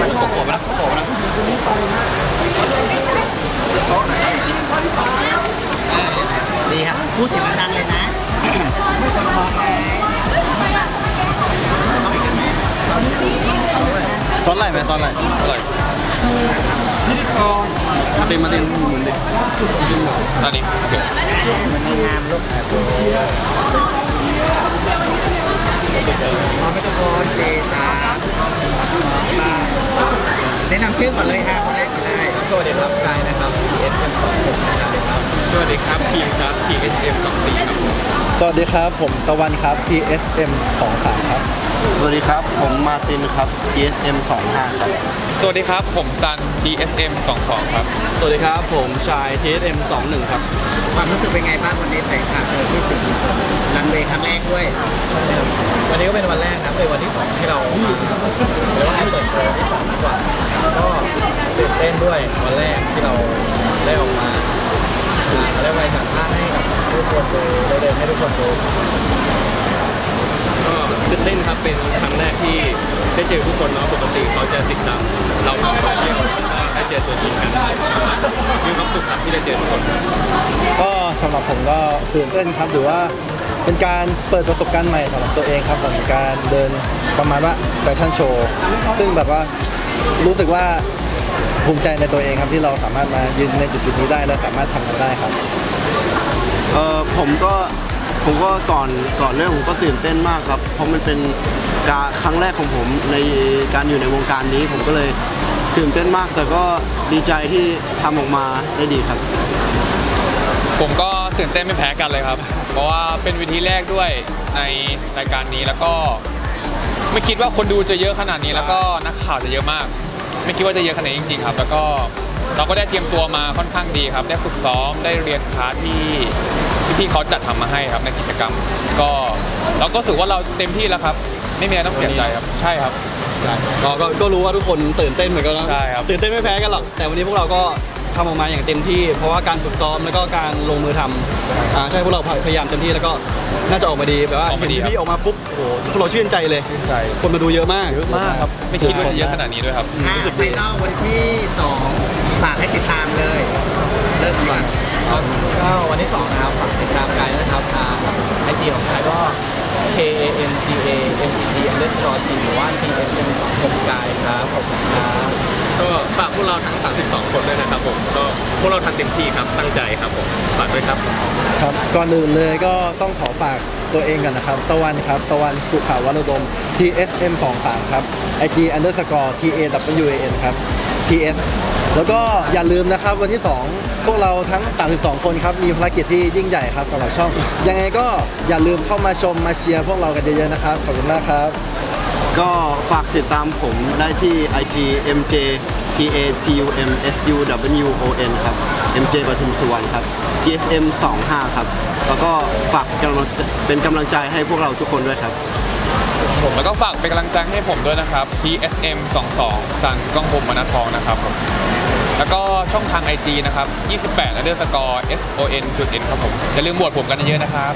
มันตกหัวไปนะตกหัวไปนะดีครับพูดเสียงดังเลยนะไม่ต้องร้องตอนไหนไหมตอนไหนอร่อยมาตินมาตินหมุนดิตอนนี้โอเคมันไม่งามลูก มอไม่ตะโกนเจสามมาแนะนำชื่อก่อนเลยครับคนแรกก่อนเลยสวัสดีครับกายนะครับ PSM 2 6นะครับสวัสดีครับพีมครับ PSM 2 4ครับ สวัสดีครับ ผมตะวันครับ PSM 2 3ครับ สวัสดีครับ ผมมาร์ตินครับ GSM 25ครับ สวัสดีครับ ผมซัน DSM 22ครับ สวัสดีครับ ผมชาย TSM 21ครับ ความรู้สึกเป็นไงบ้างวันนี้แต่งค่ะเออที่ถึงรันเวย์ครั้งแรกด้วย วันนี้ก็เป็นวันแรกครับเป็นวันที่สองที่เรามาเรียกว่าให้เปิดตัว กคนดูก็ตื่นเต้นครับเป็นครั้งแรกที่ได้เจอทุกคนเนาะปกติเขาจะติดตามเราทางโซเชียลได้เจอตัวจริงกันมีความสุขครับที่ได้เจอทุกคนก็สำหรับผมก็ตื่นเต้นครับหรือว่าเป็นการเปิดประสบการณ์ใหม่สำหรับตัวเองครับสำหรับการเดินประมาณว่าแฟชั่นโชว์ซึ่งแบบว่ารู้สึกว่าภูมิใจในตัวเองครับที่เราสามารถมายืนในจุดๆนี้ได้และสามารถทำมันได้ครับเออผมก็ ผมก็ก่อนก่อนเรื่องผมก็ตื่นเต้นมากครับ เพราะมันเป็นการครั้งแรกของผมในการอยู่ในวงการนี้ ผมก็เลยตื่นเต้นมาก แต่ก็ดีใจที่ทำออกมาได้ดีครับ ผมก็ตื่นเต้นไม่แพ้กันเลยครับ เพราะว่าเป็นวิธีแรกด้วยในรายการนี้แล้วก็ ไม่คิดว่าคนดูจะเยอะขนาดนี้แล้วก็นักข่าวจะเยอะมาก ไม่คิดว่าจะเยอะขนาดนี้จริงๆครับ แล้วก็ เราก็ได้เตรียมตัวมาค่อนข้างดีครับ ได้ฝึกซ้อมได้เรียนคลาสที่ที่พี่เขาจัดทำมาให้ครับในกิจกรรม ก็เราก็รู้สึกว่าเราเต็มที่แล้วครับ ไม่มีอะไรต้องเสียใจครับ ใช่ครับใช่ก็ก็ก็รู้ว่าทุกคนตื่นเต้นเหมือนกันนะใช่ครับตื่นเต้นไม่แพ้กันหรอกแต่วันนี้พวกเราก็ ทำออกมาอย่างเต็มที่ เพราะว่าการฝึกซ้อมแล้วก็การลงมือทำอ่าใช่พวกเราพยายามเต็มที่แล้วก็น่าจะออกมาดีแบบว่าออกมาดีเห็นครับพี่ออกมาปุ๊บโอ้โหพวกเราชื่นใจเลยใช่คนมาดูเยอะมากเยอะมากครับ ไม่คิดว่าจะเยอะขนาดนี้ด้วยครับ อ่าไฟนอลวันที่สองฝากให้ติดตามเลย เริ่มก่อนก็วันที่2นะครับฝากติดตามกายนะครับทางไอจีของกายก็ K A N G A M E T underscore G หรือว่า T S M 2 6กายครับขอบคุณครับ ก็ฝากพ วกเราทั้ง 32 คนด้วยนะครับผมก็พวกเราทำเต็มที่ครับตั้งใจครับผมฝากด้วยครับครับก่อนอื่นเลยก็ต้องขอฝากตัวเองกันนะครับ ตะวันครับ ตะวันสุขาวรดม TSM 2 3ครับ IG underscore TAWAN ครับ TS แล้วก็อย่าลืมนะครับวันที่ 2 พวกเราทั้ง 32 คนครับ มีภารกิจที่ยิ่งใหญ่ครับสำหรับช่อง ยังไงก็อย่าลืมเข้ามาชมมาเชียร์พวกเรากันเยอะๆนะครับ ขอบคุณมากครับ ก็ฝากติดตามผมได้ที่ IG MJ P A T U M S U W O N ครับ MJ ปทุมสุวรรณครับ GSM 25ครับ แล้วก็ฝากกำลังเป็นกำลังใจให้พวกเราทุกคนด้วยครับ ผมแล้วก็ฝากเป็นกำลังใจให้ผมด้วยนะครับ PSM 22สันกล้องพรมมนัททองนะครับผมแล้วก็ช่องทาง IG นะครับ 28 underscore SON จุด N ครับผมอย่าลืมบวชผมกันเยอะๆนะครับ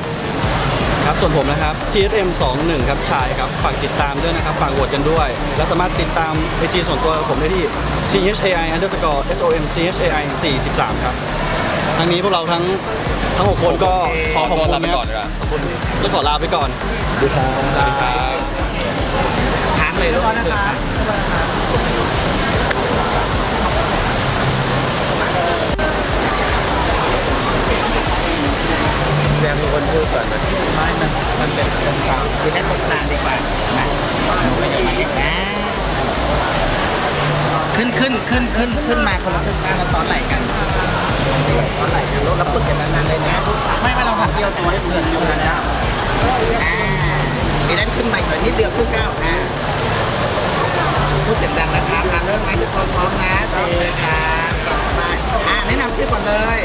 ครับ ส่วนผมนะครับ TSM 21ครับชายครับ ฝากติดตามด้วยนะครับ ฝากโหวตกันด้วย และสามารถติดตามไอจีส่วนตัวผมได้ที่ CHAI underscore SOM CHAI 43 ครับ ทั้งนี้พวกเราทั้งทั้ง 6 คนก็ขอตัวลาไปครับก่อนดีกว่าขอบคุณและขอลาไปก่อน สวัสดีครับสวัสดีครับค้างเลยลูกนะครั ขึ้นขึ้นขึ้นขึ้นขึ้นมาคนละครึ่งข้างมาซ้อนไหล่กันซ้อนไหล่กันแล้วปึกกันนานๆเลยนะไม่ไม่เราหักเดียวตัวให้เพื่อนอยู่กันนะอ่าทีนั้นขึ้นมาอีกหน่อยนิดเดียวครึ่งก้าวอ่าพูดเสียงดังนะครับเริ่มไหมทุกคนพร้อมนะเจสามสองมาอ่าแนะนำชื่อก่อนเลย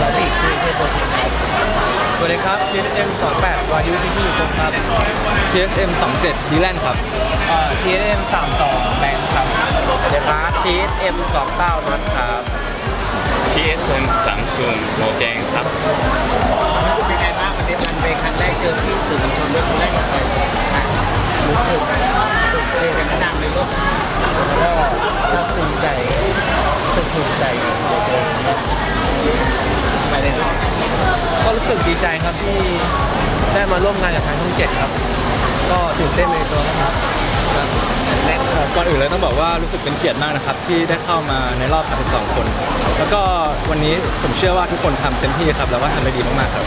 ส วัสดีครับ TSM 28วายุที่พี่อยู่ตรงครับ TSM 27ดีแลนด์ครับ TSM 32แบงค์ครับสวัสดีครับ TSM 29นัดครับ TSM 30โมแดงครับเป็นไงบ้างวันนี้รัเวย์ครั้งแรกเจอพี่สื่อมวลชนด้วยครั้งแรกเลยรู้สึกเจอกันดังเลยลูกก็ภูมิใจ รู้สึกดีใจครับที่ได้มาร่วมงานกับทางช่องเจ็ดครับ ก็ตื่นเต้นในตัวนะครับก่อนอื่นเลยต้องบอกว่ารู้สึกเป็นเกียรติมากนะครับ ที่ได้เข้ามาในรอบ 32 คน แล้วก็วันนี้ผมเชื่อว่าทุกคนทำเต็มที่ครับ แล้วก็ทำได้ดีมากๆครับ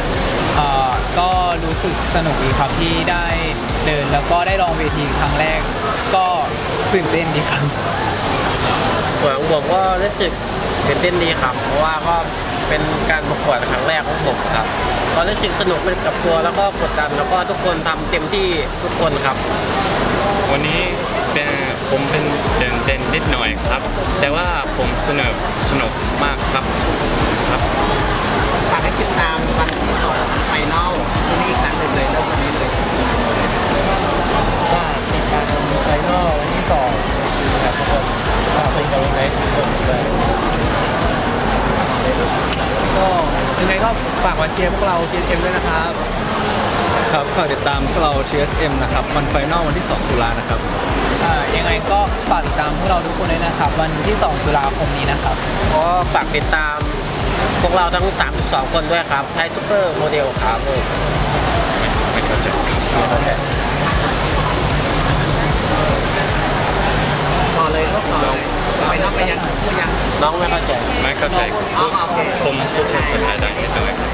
เอ่อก็รู้สึกสนุกดีครับที่ได้เดินแล้วก็ได้ลองเวทีครั้งแรก ก็ตื่นเต้นดีครับ ส่วนของผมก็รู้สึกตื่นเต้นดีครับ เพราะว่าก็ เป็นการประกวดครั้งแรกของผมครับก็รู้สึกสนุกไปกับตัวแล้วก็กดดันแล้วก็ทุกคนทำเต็มที่ทุกคนครับ วันนี้เป็นผมเป็นตื่นเต้นนิดหน่อยครับ แต่ว่าผมสนุกสนุกมากครับครับฝากให้ติดตามวันที่สองไฟนอล ก็ฝากมาเชียร์พวกเรา GM ด้วยนะครับครับฝากติดตามพวกเรา TSM นะครับวันไฟนอลวันที่ 2 ตุลานะครับอ่ายังไงก็ฝากติดตามพวกเราทุกคนด้วยนะครับ วันที่ 2 ตุลาคมนี้นะครับก็ฝากติดตามพวกเราทั้ง 32 คนด้วยครับไทยซูเปอร์โมเดลครับผมไม่เข้าใจต่อเลยลูกต่อเลยไฟนอลไปยังพูดยัง น้องไม่เข้าใจไม่เข้าใจอ๋อโอเคผมพูดภาษาไทยได้นิดหน่อยครับ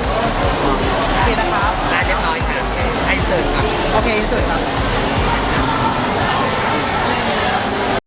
โอเคนะครับได้เรียบร้อยค่ะให้เสิร์ฟครับโอเคสุดครับ